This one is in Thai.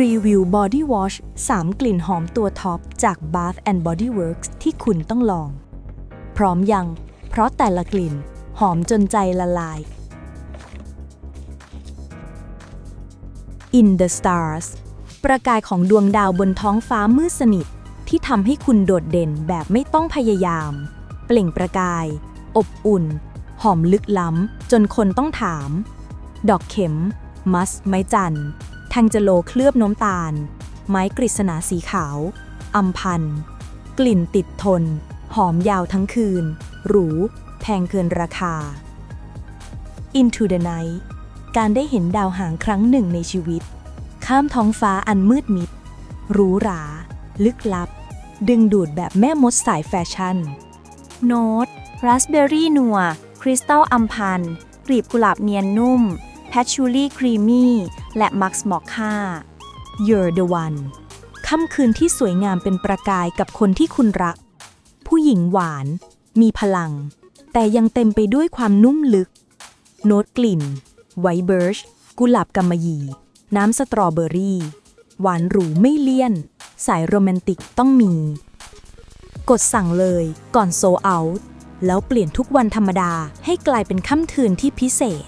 รีวิว Body Wash 3 กลิ่นหอมตัวท็อปจาก Bath and Body Works ที่คุณต้องลอง พร้อมยัง เพราะแต่ละกลิ่น หอมจนใจละลาย In the Stars ประกายของดวงดาวบนท้องฟ้ามืดสนิท ที่ทำให้คุณโดดเด่นแบบไม่ต้องพยายาม เปล่งประกาย อบอุ่น หอมลึกล้ำ จนคนต้องถาม ดอกเข็ม มัสไม้จันทร์ ทงเจโลเคลือบน้ำตาล ไม้กฤษณาสีขาว อัมพัน กลิ่นติดทน หอมยาวทั้งคืน หรู แพงเกินราคา Into the Night การได้เห็นดาวหางครั้งหนึ่งในชีวิต ข้ามท้องฟ้าอันมืดมิดหรูหรา ลึกลับ ดึงดูดแบบแม่มดสายแฟชั่น โน้ตราสเบอร์รี่นัว คริสตัลอัมพันกลีบกุหลาบเนียนนุ่ม แพชชูรี่ครีมมี่ และมักซ์มอคค่า You're the one ค่ำคืนที่สวยงามเป็นประกายกับคนที่คุณรัก ผู้หญิงหวาน มีพลัง แต่ยังเต็มไปด้วยความนุ่มลึก โน้ตกลิ่น ไวเบิร์ช กุหลาบกำมะหยี่ น้ำสตรอเบอรี่ หวานหรูไม่เลี่ยน สายโรแมนติกต้องมี กดสั่งเลยก่อนโซเอาแล้วเปลี่ยนทุกวันธรรมดาให้กลายเป็นค่ำคืนที่พิเศษ